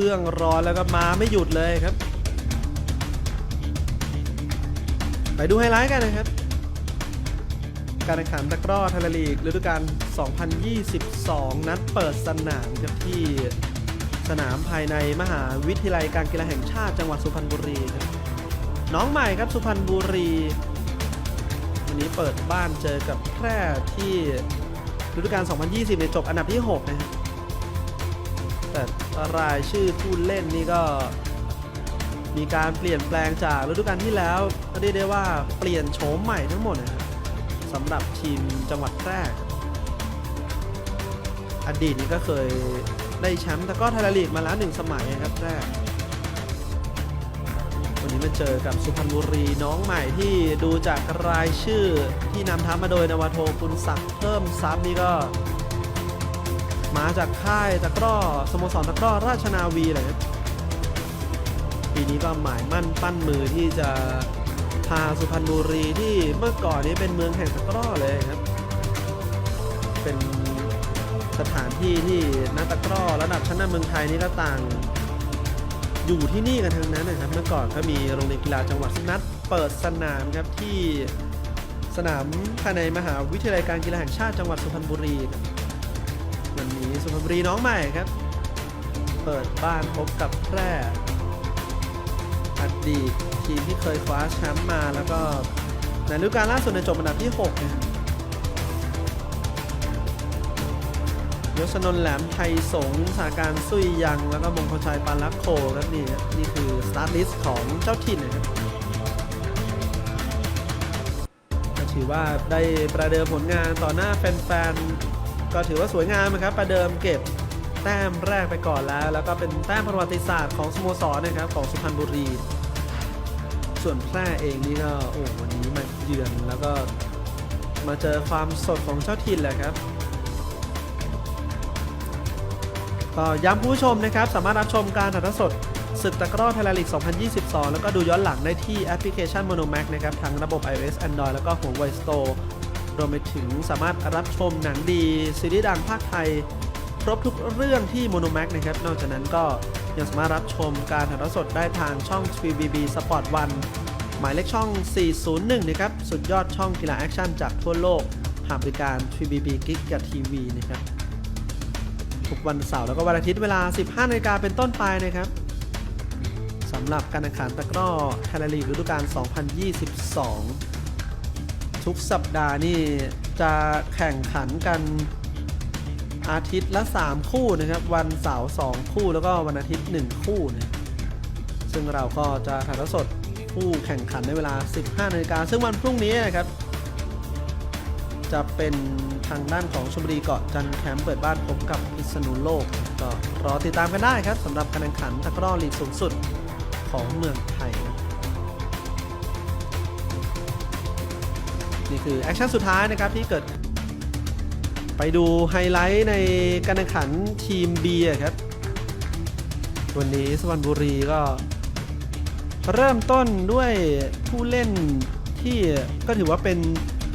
รื่องร้อนแล้วก็มาไม่หยุดเลยครับ ไปดูไฮไลท์กันนะครับ การแข่งขันตะกร้อไทยลีกฤดูกาล 2022 นัดเปิดสนามครับที่สนามภายในมหาวิทยาลัยการกีฬาแห่งชาติจังหวัดสุพรรณบุรีครับน้องใหม่ครับสุพรรณบุรี วันนี้เปิดบ้านเจอกับแพร่ที่ฤดูกาล 2020เนี่ยจบอันดับที่ 6 นะครับแต่ รายชื่อผู้เล่นนี่ก็มีการเปลี่ยนแปลงจากฤดูกาลที่แล้วก็เรียกได้ว่าเปลี่ยนโฉมใหม่ทั้งหมดนะครับสำหรับทีมจังหวัดแพร่อดีตนี้ก็เคยได้แชมป์แต่ก็ไทยลีกมาแล้วหนึ่งสมัยนะครับแพร่วันนี้มาเจอกับสุพรรณบุรีน้องใหม่ที่ดูจากรายชื่อที่นำทัพมาโดยนวโทคุณศักดิ์เพิ่มทรัพย์นี่ก็ มาจากค่ายตะกร้อสโมสรตะกร้อราชนาวีเลยครับปีนี้ก็หมายมั่นปั้นมือที่จะพาสุพรรณบุรีที่เมื่อก่อนนี้เป็นเมืองแห่งตะกร้อเลยครับ เป็นสถานที่ที่นักตะกร้อระดับชั้นนำเมืองไทยนี่ก็ต่าง อยู่ที่นี่กันทั้งนั้นนะครับ เมื่อก่อนก็มีโรงเรียนกีฬาจังหวัดสนัทเปิดสนามครับที่สนามภายในมหาวิทยาลัยการกีฬาแห่งชาติจังหวัดสุพรรณบุรีครับ วันนี้สุพรรณบุรีน้องใหม่ครับ เปิดบ้านพบกับแพร่อดีตทีมที่เคยคว้าแชมป์มาแล้วก็ในฤดูกาลล่าสุดในจบอันดับที่6นะยศนนท์แหลมไทยสงสาการซุยยัง แล้วก็มงคลชัยปานลักโคครับนี่นี่คือสตาร์ทลิสต์ของเจ้าถิ่นนะครับถือว่าได้ประเดิมผลงานต่อหน้าแฟนๆ ก็ถือว่าสวยงามนะครับ ประเดิมเก็บแต้มแรกไปก่อนแล้ว แล้วก็เป็นแต้มประวัติศาสตร์ของสโมสรนะครับของสุพรรณบุรี ส่วนแพร่เองนี่ก็โอ้วันนี้มาเยือนแล้วก็มาเจอความสดของเจ้าถิ่นแหละครับก็ย้ำผู้ชมนะครับ สามารถรับชมการถ่ายทอดสดศึกตะกร้อไทยลีก 2022 แล้วก็ดูย้อนหลังได้ที่แอปพลิเคชัน Monomax นะครับ ทั้งระบบ iOS Android แล้วก็หัว w i Store รวมไปถึงสามารถรับชมหนังดี ซีรีส์ดังภาคไทย ครบทุกเรื่องที่ Monomax นะครับ นอกจากนั้นก็ยังสามารถรับชมการถ่ายทอดสดได้ทางช่อง TVB Sport 1หมายเลขช่อง 401 นะครับ สุดยอดช่องกีฬาแอคชั่นจากทั่วโลกผ่านบริการ TVB Gig กับ TV นะครับทุกวันเสาร์แล้วก็วันอาทิตย์เวลา 15นาฬิกาเป็นต้นไปนะครับสำหรับการแข่งขันตะกร้อไทยลีกฤดูกาล 2022 ทุกสัปดาห์นี่จะแข่งขันกันอาทิตย์ละ 3 คู่นะครับ วันเสาร์2คู่แล้วก็วันอาทิตย์ 1 คู่นะซึ่งเราก็จะถ่ายทอดสดคู่แข่งขันในเวลา 15นาฬิกาซึ่งวันพรุ่งนี้นะครับ จะเป็นทางด้านของชลบุรีเกาะจันแคมป์เปิดบ้านพบกับพิษณุโลก ก็รอติดตามกันได้ครับสำหรับการแข่งขันตะกร้อลีกสูงสุดของเมืองไทย นี่คือแอคชั่นสุดท้ายนะครับที่เกิด ไปดูไฮไลท์ในการแข่งขันทีม B อะครับ วันนี้สวรรณบุรีก็ เริ่มต้นด้วยผู้เล่นที่ก็ถือว่าเป็น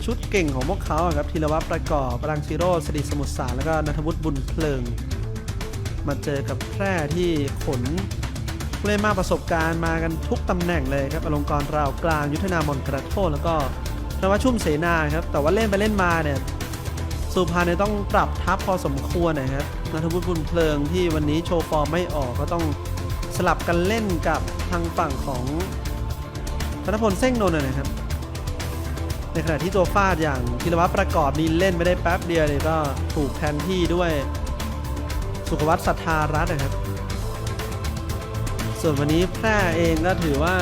ชุดเก่งของพวกเขาครับธีรวัตรประกอบรังชิโร่สดิสมุทรสารแล้วก็นัทวุฒิบุญเพลิง มาเจอกับแพร่ที่ขนผู้เล่นมากประสบการณ์มากันทุกตำแหน่งเลยครับอลงกรราวกลางยุทธนามนกระโทษแล้วก็ นวัชชุ่มเสนาครับ แต่ว่าเล่นไปเล่นมาเนี่ยสุพรรณเนี่ยต้องปรับทัพพอสมควรนะครับนัทวุฒิบุญเพลิงที่วันนี้โชว์ฟอร์มไม่ออกก็ต้องสลับกันเล่นกับทางฝั่งของธนพลเส้งนนท์นะครับ ในขณะที่ตัวฟาดอย่างธีรวัตรประกอบนี่เล่นไม่ได้แป๊บเดียวเลยก็ถูกแทนที่ด้วยสุขวัตสัทธารัตน์นะครับ ส่วนวันนี้แพร่เองก็ถือว่า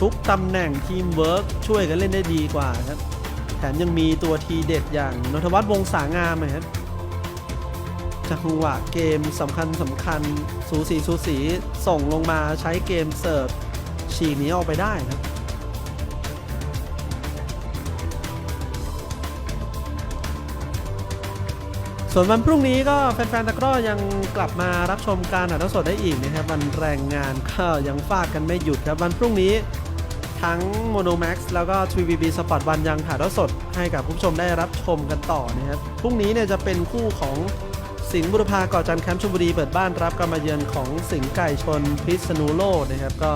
ทุกตำแหน่งทีมเวิร์กช่วยกันเล่นได้ดีกว่าครับแถมยังมีตัวทีเด็ดอย่างนทวัฒน์วงศางามนะครับจังหวะเกมสำคัญสำคัญสูสีสูสีส่งลงมาใช้เกมเสิร์ฟฉีกหนีออกไปได้ครับส่วนวันพรุ่งนี้ก็แฟนๆตะกร้อยังกลับมารับชมการถ่ายทอดสดได้อีกนะครับ วันแรงงานก็ยังฟาดกันไม่หยุดครับวันพรุ่งนี้ ทั้ง Monomax แล้วก็ TVB Sport วันยังถ่ายทอดสดให้กับผู้ชมได้รับชมกันต่อนะครับพรุ่งนี้เนี่ยจะเป็นคู่ของสิงห์บุรพาก่อจันทร์แคมป์ชลบุรีเปิดบ้านรับการมาเยือนของสิงห์ไก่ชนพิษณุโลกนะครับก็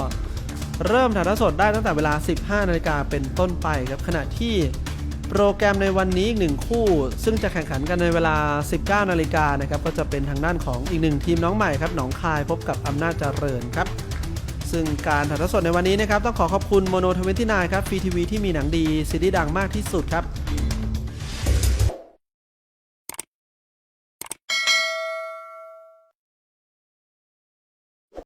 เริ่มถ่ายทอดสดได้ตั้งแต่เวลา 15 นาฬิกาเป็นต้นไปครับขณะที่โปรแกรมในวันนี้อีกหนึ่งคู่ ซึ่งจะแข่งขันกันในเวลา 19 นาฬิกานะครับก็จะเป็นทางด้านของอีกหนึ่งทีมน้องใหม่ครับหนองคายพบกับอำนาจเจริญครับ ซึ่งการถ่ายทอดสดในวันนี้นะครับ ต้องขอขอบคุณโมโนทเวนตี้นครับฟรีทีวีที่มีหนังดีซีรีส์ดังมากที่สุดครับ